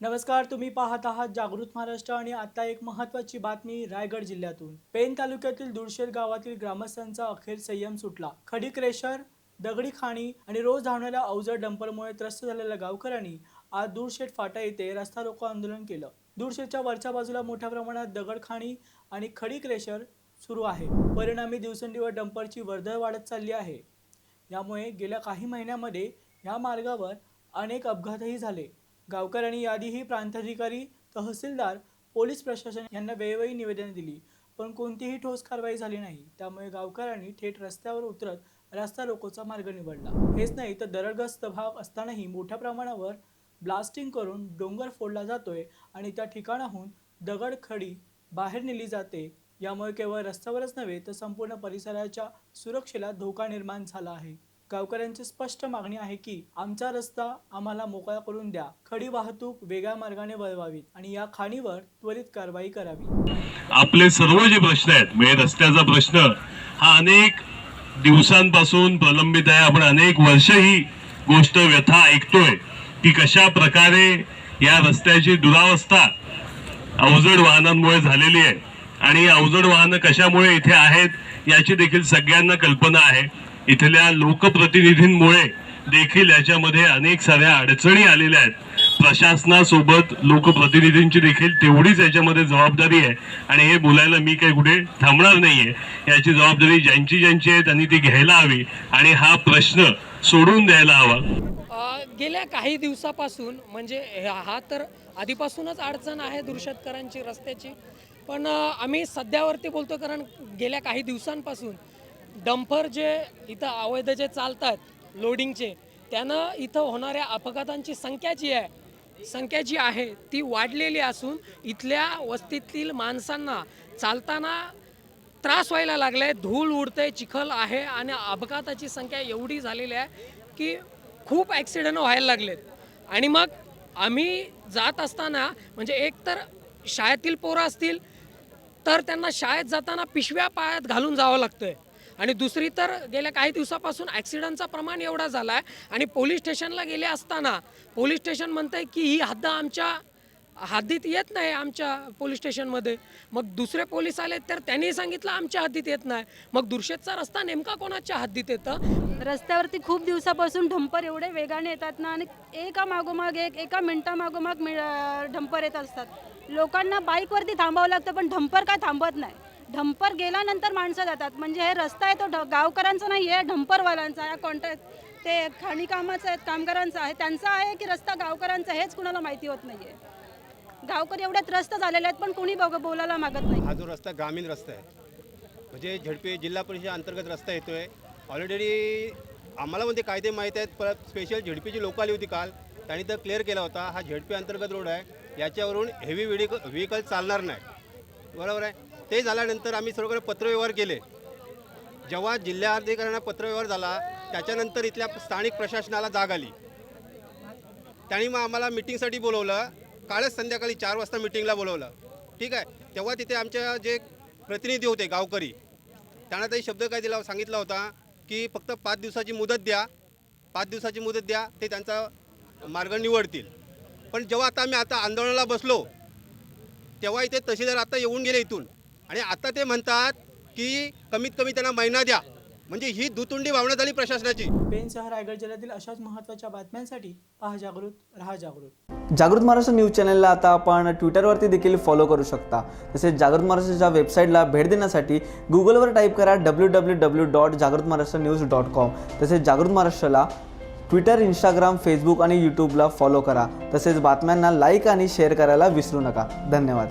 नमस्कार तुम्ही पाहत आहात जागृत महाराष्ट्र आणि आता एक महत्वाची बातमी रायगड जिल्ह्यातून. पेन तालुक्यातील दुडशेर गावातील ग्रामस्थांचा अखेर संयम सुटला. खडी क्रेशर दगडी खाणी आणि रोज धावणाऱ्या अवजड डंपरमुळे त्रस्त झालेल्या गावकऱ्यांनी आज दूरशेठ फाटा येथे रस्ता रोको आंदोलन केलं. दूरशेठच्या वरच्या बाजूला मोठ्या प्रमाणात दगड खाणी आणि खडी क्रेशर सुरू आहे. परिणामी दिवसेंदिवस डंपरची वर्दळ वाढत चालली आहे. यामुळे गेल्या काही महिन्यामध्ये या मार्गावर अनेक अपघातही झाले. गावकऱ्यांनी याआधीही प्रांताधिकारी तहसीलदार पोलीस प्रशासन यांना वेळोवेळी निवेदने दिली पण कोणतीही ठोस कारवाई झाली नाही. त्यामुळे गावकऱ्यांनी थेट रस्त्यावर उतरत रस्ता रोकोचा मार्ग निवडला. हेच नाही तर दरडग्रस्त भाग असतानाही मोठ्या प्रमाणावर ब्लास्टिंग करून डोंगर फोडला जातोय आणि त्या ठिकाणाहून दगड खडी बाहेर नेली जाते. यामुळे केवळ रस्त्यावरच नव्हे तर संपूर्ण परिसराच्या सुरक्षेला धोका निर्माण झाला आहे. गावकऱ्यांची स्पष्ट मागणी आहे की आमचा रस्ता आम्हाला मोकळा करून द्या. खडी वाहतूक वेगळ्या मार्गाने वळवावी आणि या खाणीवर त्वरित कारवाई करावी. आपले सर्व जे प्रश्न आहेत म्हणजे रस्त्याचा प्रश्न हा अनेक दिवसांपासून प्रलंबित आहे. आपण अनेक वर्ष ही गोष्ट व्यथा ऐकतोय की कशा प्रकारे या रस्त्याची दुरावस्था अवजड वाहनांमुळे झालेली आहे आणि अवजड वाहनं कशामुळे इथे आहेत याची देखील सगळ्यांना कल्पना आहे. इथल्या लोकप्रतिनिधींमुळे देखील याच्यामध्ये अनेक साऱ्या अडचणी आलेल्या आहेत. प्रशासनासोबत लोकप्रतिनिधींची देखील तेवढीच याच्यामध्ये जबाबदारी आहे. आणि हे बोलायला मी काही कुठे थांबणार नाहीये. याची जबाबदारी ज्यांची ज्यांची आहे त्यांनी ती घ्यायला हवी. आणि हा प्रश्न सोडून द्यायला हवा. गेल्या काही दिवसापासून म्हणजे हा तर आधीपासूनच अडचण आहे दुरशेतकरांची रस्त्याची. पण आम्ही सध्यावरती बोलतो कारण गेल्या काही दिवसांपासून डंपर जे इथं अवैध जे चालतात लोडिंगचे त्यानं इथं होणाऱ्या अपघातांची संख्या जी आहे संख्या जी आहे ती वाढलेली असून इथल्या वस्तीतील माणसांना चालताना त्रास व्हायला लागलाय धूळ उडते चिखल आहे आणि अपघाताची संख्या एवढी झालेली आहे की खूप ॲक्सिडेंट व्हायला लागलेत. आणि मग आम्ही जात असताना म्हणजे एक तर शाळेतील पोरं असतील तर त्यांना शाळेत जाताना पिशव्या पायात घालून जावं लागतंय. आणि दुसरी तर गेल्या काही दिवसापासून ॲक्सिडंटचा प्रमाण एवढा झाला आहे. आणि पोलीस स्टेशनला गेले असताना पोलीस स्टेशन म्हणतंय की ही हद्द आमच्या हद्दीत येत नाही आमच्या पोलीस स्टेशनमध्ये. मग दुसरे पोलीस आले तर त्यांनी सांगितलं आमच्या हद्दीत येत नाही. मग दुर्शेतचा रस्ता नेमका कोणाच्या हद्दीत येतं? रस्त्यावरती खूप दिवसापासून ढंपर एवढे वेगाने येतात ना आणि एका मागोमाग एक एका मिनटामागोमाग मि ढंपर डंपर येत असतात. लोकांना बाईकवरती थांबावं लागतं पण ढंपर काय थांबत नाही. ढंपर गेल्यानंतर माणसं जातात. म्हणजे हे रस्ता आहे तो ढ गावकऱ्यांचा नाही आहे ढंपरवाल्यांचा आहे. कॉन्ट्रॅक्ट ते खाणीकामाचं आहेत आहे कामगारांचा आहे. त्यांचा आहे की रस्ता गावकऱ्यांचा हेच कुणाला माहिती होत नाही आहे गावकरी एवढे त्रस्त झालेले आहेत पण कुणी बघ बोलायला मागत नाही. हा जो रस्ता ग्रामीण रस्ता आहे. म्हणजे झडपी जिल्हा परिषद अंतर्गत रस्ता येतो आहे ऑलरेडी आम्हाला म्हणजे कायदे माहीत आहेत. परत स्पेशल झडपीची लोक आली होती काल. त्यांनी तर क्लिअर केला होता. हा झडपी अंतर्गत रोड आहे. याच्यावरून हेवी व्हेडिक व्हेकल चालणार नाही. बरोबर आहे? ते झाल्यानंतर आम्ही सर्वकडे पत्रव्यवहार केले. जेव्हा जिल्हाधिकाऱ्यांना पत्रव्यवहार झाला त्याच्यानंतर इथल्या स्थानिक प्रशासनाला जाग आली. त्यांनी मग आम्हाला मिटिंगसाठी बोलवलं. कालच संध्याकाळी चार वाजता मिटिंगला बोलवलं. ठीक आहे? तेव्हा तिथे आमच्या जे प्रतिनिधी होते गावकरी त्यांना तरी शब्द काय दिला सांगितला होता की फक्त पाच दिवसाची मुदत द्या. पाच दिवसाची मुदत द्या ते त्यांचा मार्ग निवडतील. पण जेव्हा आता आम्ही आता आंदोलनाला बसलो तेव्हा इथे तहसीलदार आता येऊन गेले इथून. आणि आता ते म्हणतात की कमीत कमी त्यांना महिना द्या. म्हणजे ही दुतुंडी भावना झाली प्रशासनाची. पेनसह रायगड जिल्ह्यातील अशाच महत्त्वाच्या बातम्यांसाठी पहा जागृत रहा जागृत. जागृत महाराष्ट्र न्यूज चॅनलला आता आपण ट्विटरवरती देखील फॉलो करू शकता. तसेच जागृत महाराष्ट्राच्या वेबसाईटला भेट देण्यासाठी गुगलवर टाईप करा डब्ल्यू डब्ल्यू डब्ल्यू डॉट जागृत महाराष्ट्र न्यूज डॉट कॉम तसेच जागृत महाराष्ट्राला ट्विटर इंस्टाग्राम फेसबुक आणि यूट्यूबला फॉलो करा. तसेच बातम्यांना लाईक आणि शेअर करायला विसरू नका. धन्यवाद.